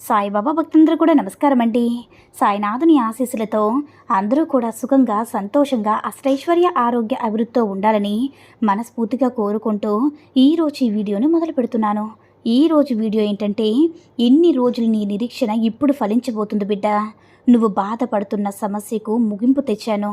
సాయిబాబా భక్తులందరూ కూడా నమస్కారం అండి సాయినాథుని ఆశీస్సులతో అందరూ కూడా సుఖంగా సంతోషంగా అష్టైశ్వర్య ఆరోగ్య అభివృద్ధితో ఉండాలని మనస్ఫూర్తిగా కోరుకుంటూ ఈరోజు ఈ వీడియోని మొదలు పెడుతున్నాను. ఈ రోజు వీడియో ఏంటంటే ఎన్ని రోజులు నీ నిరీక్షణ ఇప్పుడు ఫలించబోతుంది బిడ్డ. నువ్వు బాధపడుతున్న సమస్యకు ముగింపు తెచ్చాను.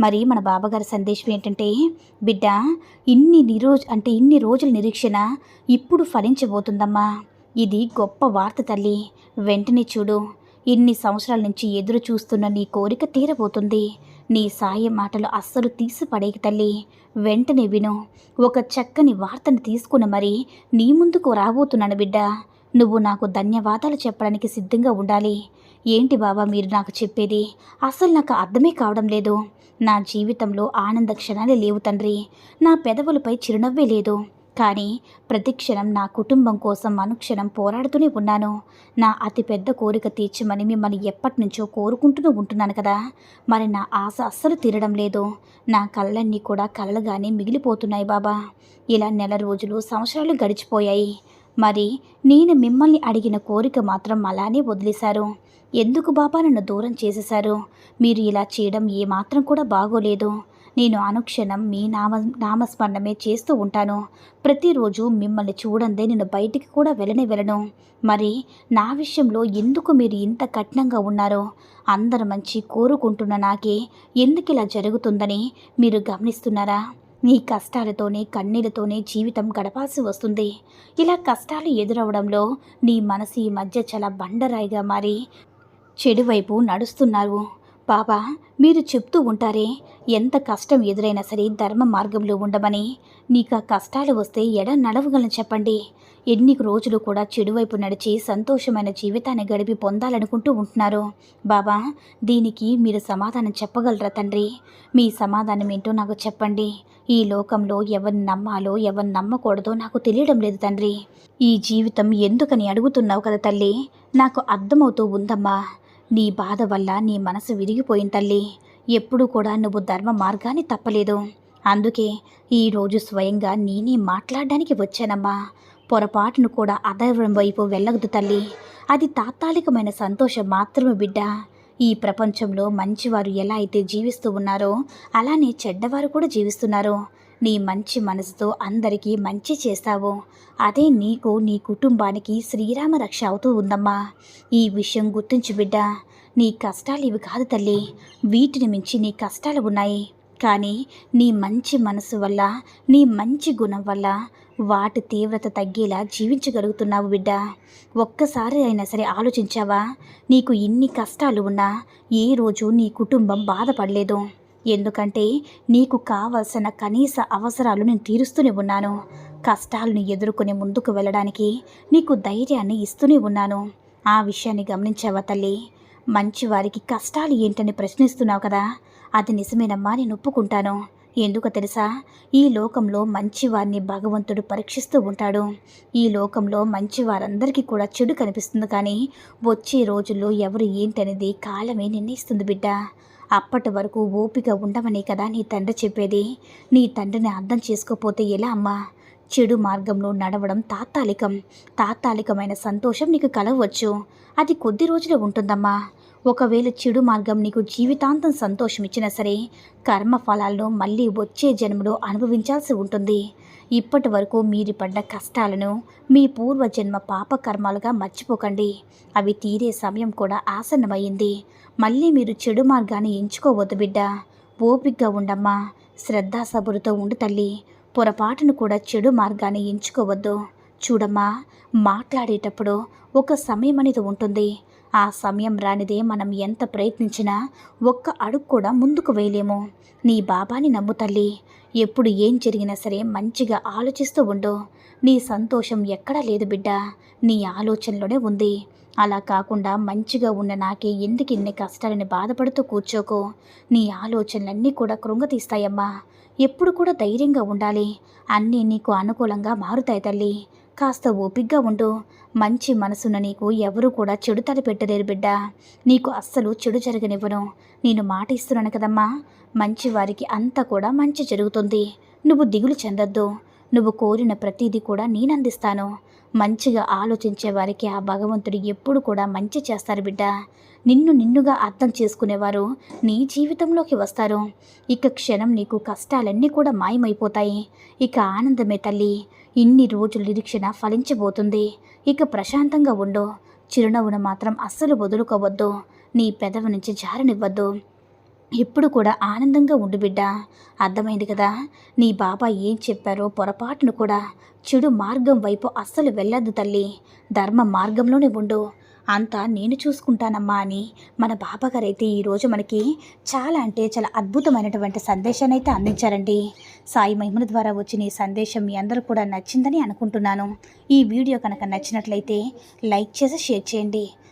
మరి మన బాబాగారి సందేశం ఏంటంటే బిడ్డ ఇన్ని నిరోజు అంటే ఇన్ని రోజుల నిరీక్షణ ఇప్పుడు ఫలించబోతుందమ్మా. ఇది గొప్ప వార్త తల్లి. వెంటనే చూడు. ఇన్ని సంవత్సరాల నుంచి ఎదురు చూస్తున్న నీ కోరిక తీరబోతుంది. నీ సాయం మాటలు అస్సలు తీసిపడేకి తల్లి. వెంటనే విను. ఒక చక్కని వార్తను తీసుకుని మరి నీ ముందుకు రాబోతున్నాను బిడ్డ. నువ్వు నాకు ధన్యవాదాలు చెప్పడానికి సిద్ధంగా ఉండాలి. ఏంటి బాబా మీరు నాకు చెప్పేది? అసలు నాకు అర్థమే కావడం లేదు. నా జీవితంలో ఆనంద క్షణాలే లేవు తండ్రి. నా పెదవులపై చిరునవ్వే లేదు. కానీ ప్రతిక్షణం నా కుటుంబం కోసం అనుక్షణం పోరాడుతూనే ఉన్నాను. నా అతిపెద్ద కోరిక తీర్చమని మిమ్మల్ని ఎప్పటి నుంచో కోరుకుంటూనే ఉంటున్నాను కదా. మరి నా ఆశ అస్సలు తీరడం లేదు. నా కళ్ళన్నీ కూడా కళ్ళగానే మిగిలిపోతున్నాయి బాబా. ఇలా నెల రోజులు సంవత్సరాలు గడిచిపోయాయి. మరి నేను మిమ్మల్ని అడిగిన కోరిక మాత్రం అలానే వదిలేశారు. ఎందుకు బాబా నన్ను దూరం చేసేశారు? మీరు ఇలా చేయడం ఏమాత్రం కూడా బాగోలేదు. నేను అనుక్షణం మీ నామ నామస్మరణమే చేస్తూ ఉంటాను. ప్రతిరోజు మిమ్మల్ని చూడందే నేను బయటికి కూడా వెళ్ళనే వెళ్ళను. మరి నా విషయంలో ఎందుకు మీరు ఇంత కఠినంగా ఉన్నారో? అందరు మంచి కోరుకుంటున్న నాకే ఎందుకు ఇలా జరుగుతుందని మీరు గమనిస్తున్నారా? నీ కష్టాలతోనే కన్నీళ్ళతోనే జీవితం గడపాల్సి వస్తుంది. ఇలా కష్టాలు ఎదురవడంలో నీ మనసు ఈ మధ్య చాలా బండరాయిగా మారి చెడువైపు నడుస్తున్నారు. బాబా మీరు చెప్తూ ఉంటారే ఎంత కష్టం ఎదురైనా సరే ధర్మ మార్గంలో ఉండమని. నీకు ఆ కష్టాలు వస్తే ఎడ నడవగలను చెప్పండి. ఎన్ని రోజులు కూడా చెడువైపు నడిచి సంతోషమైన జీవితాన్ని గడిపి పొందాలనుకుంటూ ఉంటున్నారు. బాబా దీనికి మీరు సమాధానం చెప్పగలరా తండ్రి? మీ సమాధానం ఏంటో నాకు చెప్పండి. ఈ లోకంలో ఎవరిని నమ్మాలో ఎవరిని నమ్మకూడదో నాకు తెలియడం లేదు తండ్రి. ఈ జీవితం ఎందుకని అడుగుతున్నావు కదా తల్లి? నాకు అర్థమవుతూ ఉందమ్మా. నీ బాధ వల్ల నీ మనసు విరిగిపోయిన తల్లి. ఎప్పుడూ కూడా నువ్వు ధర్మ మార్గాన్ని తప్పలేదు. అందుకే ఈరోజు స్వయంగా నేనే మాట్లాడడానికి వచ్చానమ్మా. పొరపాటును కూడా అధర్వం వైపు వెళ్ళగదు తల్లి. అది తాత్కాలికమైన సంతోషం మాత్రమే బిడ్డ. ఈ ప్రపంచంలో మంచివారు ఎలా అయితే జీవిస్తూ ఉన్నారో అలానే చెడ్డవారు కూడా జీవిస్తున్నారు. నీ మంచి మనసుతో అందరికీ మంచి చేస్తావు. అదే నీకు నీ కుటుంబానికి శ్రీరామ రక్ష అవుతూ ఉందమ్మా. ఈ విషయం గుర్తించు బిడ్డ. నీ కష్టాలు ఇవి కాదు తల్లి. వీటిని మించి నీ కష్టాలు ఉన్నాయి. కానీ నీ మంచి మనసు వల్ల నీ మంచి గుణం వల్ల వాటి తీవ్రత తగ్గేలా జీవించగలుగుతున్నావు బిడ్డ. ఒక్కసారి అయినా సరే ఆలోచించావా? నీకు ఇన్ని కష్టాలు ఉన్నా ఏ రోజు నీ కుటుంబం బాధపడలేదు. ఎందుకంటే నీకు కావలసిన కనీస అవసరాలు నేను తీరుస్తూనే ఉన్నాను. కష్టాలను ఎదుర్కొని ముందుకు వెళ్ళడానికి నీకు ధైర్యాన్ని ఇస్తూనే ఉన్నాను. ఆ విషయాన్ని గమనించావా తల్లి? మంచివారికి కష్టాలు ఏంటని ప్రశ్నిస్తున్నావు కదా? అది నిజమేనమ్మా నేను ఒప్పుకుంటాను. ఎందుకో తెలుసా? ఈ లోకంలో మంచివారిని భగవంతుడు పరీక్షిస్తూ ఉంటాడు. ఈ లోకంలో మంచివారందరికీ కూడా చెడు కనిపిస్తుంది కానీ వచ్చే రోజుల్లో ఎవరు ఏంటనేది కాలమే నిర్ణయిస్తుంది బిడ్డ. అప్పటి వరకు ఓపిక ఉండవనే కదా నీ తండ్రి చెప్పేది? నీ తండ్రిని అర్థం చేసుకోపోతే ఎలా అమ్మా? చెడు మార్గంలో నడవడం తాత్కాలికం. తాత్కాలికమైన సంతోషం నీకు కలవచ్చు అది కొద్ది రోజులే ఉంటుందమ్మా. ఒకవేళ చెడు మార్గం నీకు జీవితాంతం సంతోషం ఇచ్చినా సరే కర్మ ఫలాలను మళ్ళీ వచ్చే జన్మలో అనుభవించాల్సి ఉంటుంది. ఇప్పటి వరకు మీరు పడ్డ కష్టాలను మీ పూర్వజన్మ పాపకర్మాలుగా మర్చిపోకండి. అవి తీరే సమయం కూడా ఆసన్నమైంది. మళ్ళీ మీరు చెడు మార్గాన్ని ఎంచుకోవద్దు బిడ్డ. ఓపిగ్గా ఉండమ్మా. శ్రద్ధాసబురుతో ఉండు తల్లి. పొరపాటును కూడా చెడు మార్గాన్ని ఎంచుకోవద్దు. చూడమ్మా మాట్లాడేటప్పుడు ఒక సమయం అనేది ఉంటుంది. ఆ సమయం రానిదే మనం ఎంత ప్రయత్నించినా ఒక్క అడుగు కూడా ముందుకు వేయలేము. నీ బాబాని నమ్ము తల్లి. ఎప్పుడు ఏం జరిగినా సరే మంచిగా ఆలోచిస్తూ ఉండు. నీ సంతోషం ఎక్కడా లేదు బిడ్డ. నీ ఆలోచనలోనే ఉంది. అలా కాకుండా మంచిగా ఉన్న నాకే ఎందుకు ఇన్ని కష్టాలని బాధపడుతూ కూర్చోకు? నీ ఆలోచనలన్నీ కూడా కృంగతీస్తాయమ్మా. ఎప్పుడు కూడా ధైర్యంగా ఉండాలి. అన్నీ నీకు అనుకూలంగా మారుతాయి తల్లి. కాస్త ఓపిగ్గా ఉండు. మంచి మనసున్న నీకు ఎవరు కూడా చెడు తలపెట్టలేరు బిడ్డ. నీకు అస్సలు చెడు జరగనివ్వను. నేను మాట ఇస్తున్నాను కదమ్మా. మంచి వారికి అంతా కూడా మంచి జరుగుతుంది. నువ్వు దిగులు చెందొద్దు. నువ్వు కోరిన ప్రతిదీ కూడా నేను అందిస్తాను మంచిగా ఆలోచించే వారికి ఆ భగవంతుడు ఎప్పుడు కూడా మంచి చేస్తారు బిడ్డ. నిన్ను నిన్నుగా అర్థం చేసుకునేవారు నీ జీవితంలోకి వస్తారు. ఇక క్షణం నీకు కష్టాలన్నీ కూడా మాయమైపోతాయి. ఇక ఆనందమే తల్లి. ఇన్ని రోజుల నిరీక్షణ ఫలించబోతుంది. ఇక ప్రశాంతంగా ఉండు. చిరునవ్వును మాత్రం అస్సలు వదులుకోవద్దు. నీ పెదవి నుంచి జారనివ్వద్దు. ఎప్పుడు కూడా ఆనందంగా ఉండు బిడ్డ. అర్థమైంది కదా? నీ బాబా ఏం చెప్పారో పొరపాటును కూడా. చెడు మార్గం వైపు అస్సలు వెళ్ళద్దు తల్లి. ధర్మ మార్గంలోనే ఉండు. అంతా నేను చూసుకుంటానమ్మా అని మన బాబాగారైతే ఈరోజు మనకి చాలా అంటే చాలా అద్భుతమైనటువంటి సందేశాన్ని అయితే అందించారండి. సాయి మహిమల ద్వారా వచ్చిన ఈ సందేశం మీ అందరూ కూడా నచ్చిందని అనుకుంటున్నాను. ఈ వీడియో కనుక నచ్చినట్లయితే లైక్ చేసి షేర్ చేయండి.